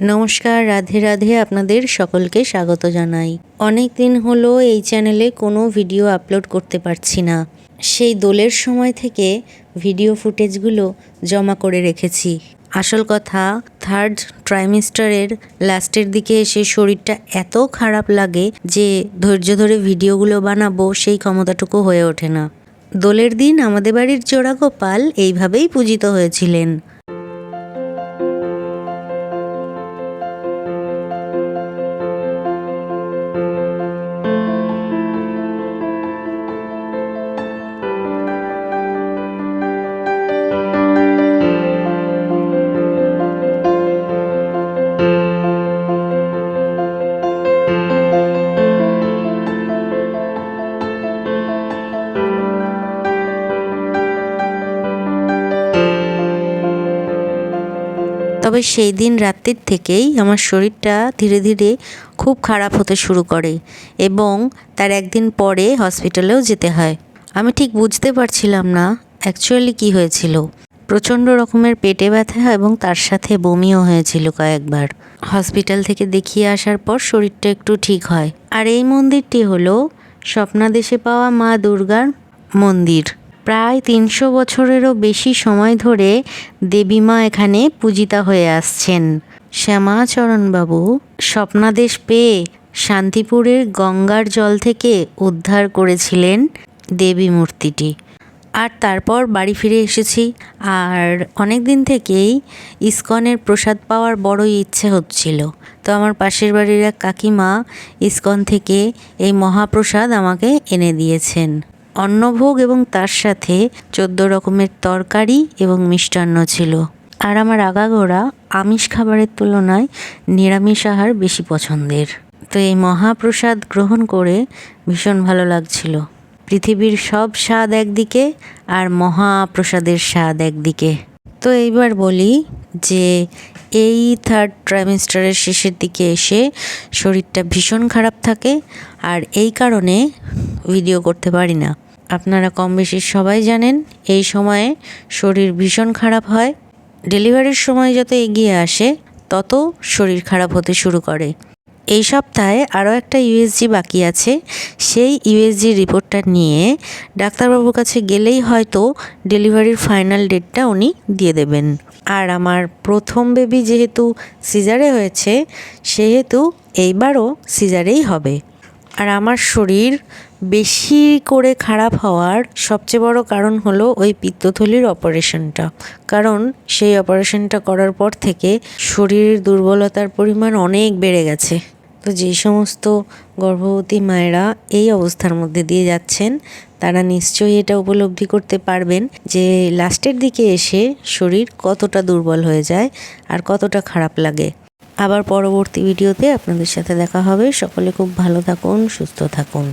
নমস্কার, রাধে রাধে আপনাদের সকলকে স্বাগত জানাই। অনেক দিন হলো এই চ্যানেলে কোনো ভিডিও আপলোড করতে পারছি না। সেই দোলের সময় থেকে ভিডিও ফুটেজগুলো জমা করে রেখেছি। আসল কথা থার্ড ট্রাইমিস্টারের লাস্টের দিকে এসে শরীরটা এত খারাপ লাগে যে ধৈর্য ধরে ভিডিওগুলো বানাবো সেই ক্ষমতাটুকু হয়ে ওঠে না। দোলের দিন আমাদের বাড়ির জোড়া গোপাল এইভাবেই পূজিত হয়েছিলেন। তবে সেই দিন রাত্রির থেকেই আমার শরীরটা ধীরে ধীরে খুব খারাপ হতে শুরু করে এবং তার একদিন পরে হসপিটালেও যেতে হয়। আমি ঠিক বুঝতে পারছিলাম না অ্যাকচুয়ালি কি হয়েছিল। প্রচণ্ড রকমের পেটে ব্যথা এবং তার সাথে বমিও হয়েছিল কয়েকবার। হসপিটাল থেকে দেখিয়ে আসার পর শরীরটা একটু ঠিক হয়। আর এই মন্দিরটি হলো স্বপ্নাদেশে পাওয়া মা দুর্গার মন্দির। প্রায় তিনশো বছরেরও বেশি সময় ধরে দেবীমা এখানে পূজিতা হয়ে আসছেন। শ্যামাচরণবাবু স্বপ্নাদেশ পেয়ে শান্তিপুরের গঙ্গার জল থেকে উদ্ধার করেছিলেন দেবী মূর্তিটি। আর তারপর বাড়ি ফিরে এসেছি। আর অনেক দিন থেকেই ইস্কনের প্রসাদ পাওয়ার বড়ই ইচ্ছে হচ্ছিল। তো আমার পাশের বাড়ির এক কাকিমা ইস্কন থেকে এই মহাপ্রসাদ আমাকে এনে দিয়েছেন। অন্নভোগ এবং তার সাথে চোদ্দ রকমের তরকারি এবং মিষ্টান্ন ছিল। আর আমার আগাগোড়া আমিষ খাবারের তুলনায় নিরামিষ আহার বেশি পছন্দের। তো এই মহাপ্রসাদ গ্রহণ করে ভীষণ ভালো লাগছিল। পৃথিবীর সব স্বাদ একদিকে আর মহাপ্রসাদের স্বাদ একদিকে। তো এইবার বলি যে এই থার্ড ট্রাইমেস্টারের শেষের দিকে এসে শরীরটা ভীষণ খারাপ থাকে আর এই কারণে ভিডিও করতে পারি না। আপনারা কম বেশি সবাই জানেন, এই সময়ে শরীর ভীষণ খারাপ হয়। ডেলিভারির সময় যত এগিয়ে আসে, তত শরীর খারাপ হতে শুরু করে। এই সপ্তাহে আরও একটা ইউএসজি বাকি আছে। সেই ইউএসজি রিপোর্টটা নিয়ে ডাক্তারবাবুর কাছে গেলেই হয়তো ডেলিভারির ফাইনাল ডেটটা উনি দিয়ে দেবেন। আর আমার প্রথম বেবি যেহেতু সিজারে হয়েছে, সেহেতু এইবারও সিজারেই হবে। আর আমার শরীর বেশি করে খারাপ হওয়ার সবচেয়ে বড় কারণ হলো ওই পিত্তথলির অপারেশনটা কারণ সেই অপারেশনটা করার পর থেকে শরীরের দুর্বলতার পরিমাণ অনেক বেড়ে গেছে। তো যে সমস্ত গর্ভবতী মায়েরা এই অবস্থার মধ্যে দিয়ে যাচ্ছেন, তারা নিশ্চয়ই এটা উপলব্ধি করতে পারবেন যে লাস্টের দিকে এসে শরীর কতটা দুর্বল হয়ে যায় আর কতটা খারাপ লাগে। আবার পরবর্তী ভিডিওতে আপনাদের সাথে দেখা হবে। সকলে খুব ভালো থাকুন, সুস্থ থাকুন।